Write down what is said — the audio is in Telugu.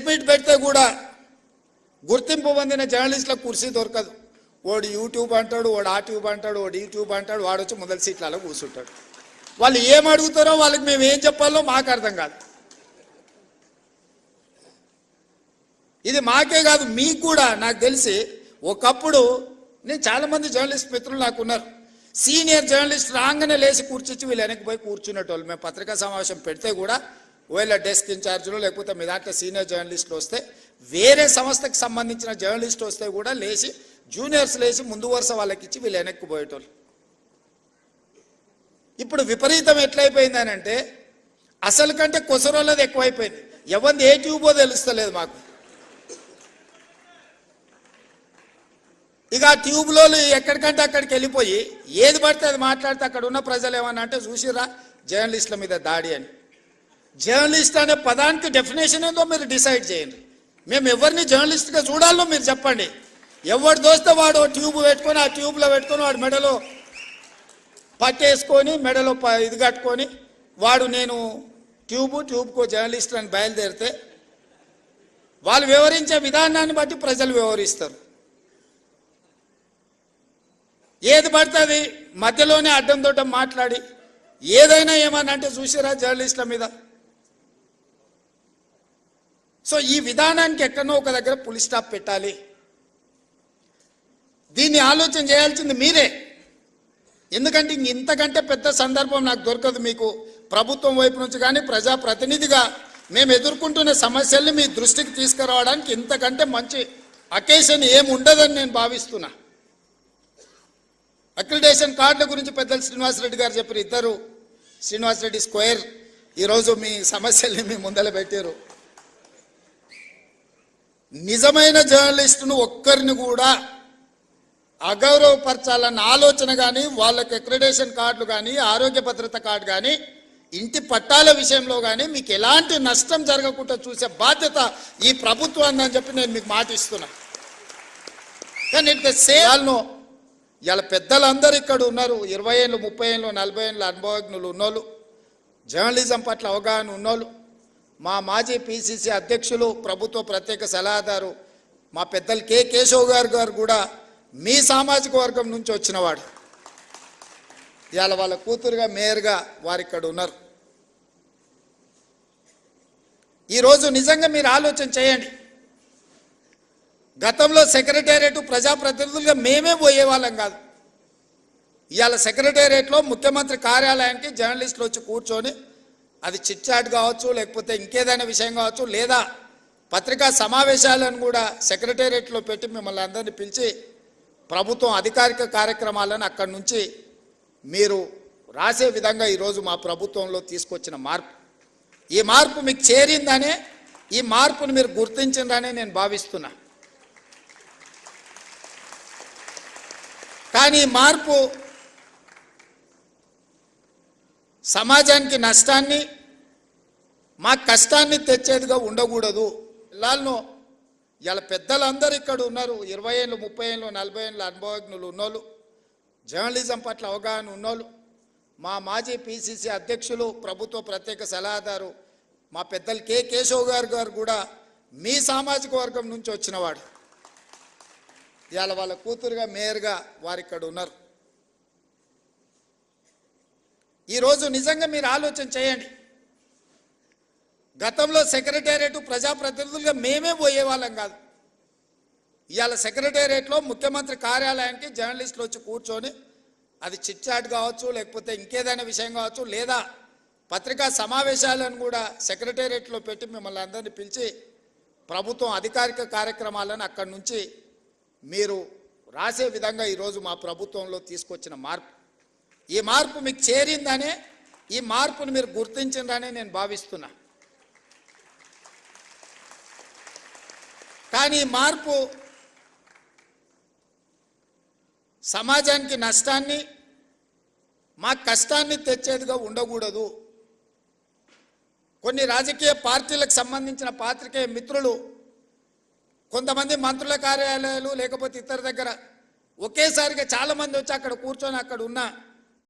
పెడితే కూడా గుర్తింపు పొందిన జర్నలిస్టులకు కుర్చీ దొరకదు. వాడు యూట్యూబ్ అంటాడు వాడు ఆ ట్యూబ్ అంటాడు వాడు యూట్యూబ్ అంటాడు వాడు వచ్చి మొదటి సీట్లలో కూర్చుంటాడు. వాళ్ళు ఏం అడుగుతారో వాళ్ళకి మేము ఏం చెప్పాలో మాకు అర్థం కాదు. ఇది మాకే కాదు మీకు కూడా నాకు తెలిసి ఒకప్పుడు నేను చాలామంది జర్నలిస్ట్ మిత్రులు నాకు ఉన్నారు. సీనియర్ జర్నలిస్ట్ రాగానే లేచి కూర్చొచ్చి వీళ్ళు వెనక్కి పోయి కూర్చునేటోళ్ళు. మేము పత్రికా సమావేశం పెడితే కూడా ఒకవేళ డెస్క్ ఇన్ఛార్జ్లో లేకపోతే మీ దాంట్లో సీనియర్ జర్నలిస్టులు వస్తే వేరే సంస్థకి సంబంధించిన జర్నలిస్ట్ వస్తే కూడా లేచి జూనియర్స్ లేచి ముందు వరుస వాళ్ళకి ఇచ్చి వీళ్ళు వెనక్కి పోయేటోళ్ళు. ఇప్పుడు విపరీతం ఎట్లయిపోయింది అని అంటే అసలు కంటే కొసరోళ్ళది ఎక్కువైపోయింది. ఎవరిది ఏ ట్యూబో తెలుస్తలేదు మాకు. ఇక ఆ ట్యూబ్లో ఎక్కడికంటే అక్కడికి వెళ్ళిపోయి ఏది పడితే అది మాట్లాడితే అక్కడ ఉన్న ప్రజలు ఏమన్నా అంటే చూసిరా జర్నలిస్టుల మీద దాడి అని. జర్నలిస్ట్ అనే పదానికి డెఫినేషన్ ఏందో మీరు డిసైడ్ చేయండి. మేము ఎవరిని జర్నలిస్ట్గా చూడాలో మీరు చెప్పండి. ఎవడు దోస్తే వాడు ట్యూబ్ పెట్టుకొని ఆ ట్యూబ్లో పెట్టుకొని వాడు మెడలో పట్టేసుకొని మెడలో ప- ఇది కట్టుకొని వాడు నేను ట్యూబ్ ట్యూబ్కో జర్నలిస్ట్ అని బయలుదేరితే వాళ్ళు వివరించే విధానాన్ని బట్టి ప్రజలు వివరిస్తారు. ఏది పడుతుంది మధ్యలోనే అడ్డం దొడ్డం మాట్లాడి ఏదైనా ఏమన్నా అంటే చూసిరా జర్నలిస్టుల మీద. సో ఈ విధానానికి ఎక్కడో ఒక దగ్గర పులి స్టాప్ పెట్టాలి. దీన్ని ఆలోచన చేయాల్సింది మీరే. ఎందుకంటే ఇంక ఇంతకంటే పెద్ద సందర్భం నాకు దొరకదు మీకు. ప్రభుత్వం వైపు నుంచి కానీ ప్రజాప్రతినిధిగా మేము ఎదుర్కొంటున్న సమస్యల్ని మీ దృష్టికి తీసుకురావడానికి ఇంతకంటే మంచి అకేషన్ ఏమి ఉండదని నేను భావిస్తున్నా. అక్రిడేషన్ కార్డుల గురించి పెద్దలు శ్రీనివాసరెడ్డి గారు చెప్పారు ఇద్దరు. శ్రీనివాసరెడ్డి స్క్వేర్. ఈరోజు మీ సమస్యల్ని మీ ముందర పెట్టారు నిజమైన జర్నలిస్టును ఒక్కరిని కూడా అగౌరవపరచాలన్న ఆలోచన కానీ వాళ్ళకి అక్రిడేషన్ కార్డులు కానీ ఆరోగ్య భద్రత కార్డు కానీ ఇంటి పట్టాల విషయంలో కానీ మీకు ఎలాంటి నష్టం జరగకుండా చూసే బాధ్యత ఈ ప్రభుత్వాన్ని అని చెప్పి నేను మీకు మాట ఇస్తున్నా. కానీ ఇట్ ద సేమ్ ఇలా పెద్దలందరూ ఇక్కడ ఉన్నారు. ఇరవై ఏళ్ళు ముప్పై ఏళ్ళు నలభై ఏళ్ళు అనుభవజ్ఞులు ఉన్నోళ్ళు. జర్నలిజం పట్ల అవగాహన ఉన్నోళ్ళు. మా మాజీ పిసిసి అధ్యక్షులు ప్రభుత్వ ప్రత్యేక సలహాదారు మా పెద్దలు కె కేశవ్ గారు గారు కూడా మీ సామాజిక వర్గం నుంచి వచ్చినవాడు ఇవాళ వాళ్ళ కూతురుగా మేయర్గా వారు ఇక్కడ ఉన్నారు. ఈరోజు నిజంగా మీరు ఆలోచన చేయండి. గతంలో సెక్రటేరియట్ ప్రజాప్రతినిధులుగా మేమే పోయేవాళ్ళం కాదు. ఇవాళ సెక్రటేరియట్లో ముఖ్యమంత్రి కార్యాలయానికి జర్నలిస్టులు వచ్చి కూర్చొని అది చిట్ చాట్ కావచ్చు లేకపోతే ఇంకేదైనా విషయం కావచ్చు లేదా పత్రికా సమావేశాలను కూడా సెక్రటేరియట్లో పెట్టి మిమ్మల్ని అందరినీ పిలిచి ప్రభుత్వం అధికారిక కార్యక్రమాలను అక్కడి నుంచి మీరు రాసే విధంగా ఈరోజు మా ప్రభుత్వంలో తీసుకొచ్చిన మార్పు. ఈ మార్పు మీకు చేరిందనే ఈ మార్పును మీరు గుర్తించిందనే నేను భావిస్తున్నా. కానీ ఈ మార్పు సమాజానికి నష్టాన్ని మా కష్టాన్ని తెచ్చేదిగా ఉండకూడదు. పిల్లలను ఇలా పెద్దలందరూ ఇక్కడ ఉన్నారు. ఇరవై ఏళ్ళు ముప్పై ఏళ్ళు నలభై ఏళ్ళు అనుభవజ్ఞులు ఉన్నోళ్ళు. జర్నలిజం పట్ల అవగాహన ఉన్నోళ్ళు. మా మాజీ పిసిసి అధ్యక్షులు ప్రభుత్వ ప్రత్యేక సలహాదారు మా పెద్దలు కె. కేశవ్ గారు గారు కూడా మీ సామాజిక వర్గం నుంచి వచ్చినవాడు ఇవాళ వాళ్ళ కూతురుగా మేయర్గా వారు ఇక్కడ ఉన్నారు. ఈరోజు నిజంగా మీరు ఆలోచన చేయండి. గతంలో సెక్రటేరియట్ ప్రజాప్రతినిధులుగా మేమే పోయేవాళ్ళం కాదు. ఇవాళ సెక్రటేరియట్లో ముఖ్యమంత్రి కార్యాలయానికి జర్నలిస్టులు వచ్చి కూర్చొని అది చిట్ చాట్ కావచ్చు లేకపోతే ఇంకేదైనా విషయం కావచ్చు లేదా పత్రికా సమావేశాలను కూడా సెక్రటేరియట్లో పెట్టి మిమ్మల్ని అందరినీ పిలిచి ప్రభుత్వం అధికారిక కార్యక్రమాలను అక్కడి నుంచి మీరు రాసే విధంగా ఈరోజు మా ప్రభుత్వంలో తీసుకొచ్చిన మార్పు. ఈ మార్పు మీకు చేరిందనే ఈ మార్పును మీరు గుర్తించిందనే నేను భావిస్తున్నా. కానీ ఈ మార్పు సమాజానికి నష్టాన్ని మా కష్టాన్ని తెచ్చేదిగా ఉండకూడదు. కొన్ని రాజకీయ పార్టీలకు సంబంధించిన పాత్రికేయ మిత్రులు కొంతమంది మంత్రుల కార్యాలయాలు లేకపోతే ఇతర దగ్గర ఒకేసారిగా చాలామంది వచ్చి అక్కడ కూర్చొని అక్కడ ఉన్న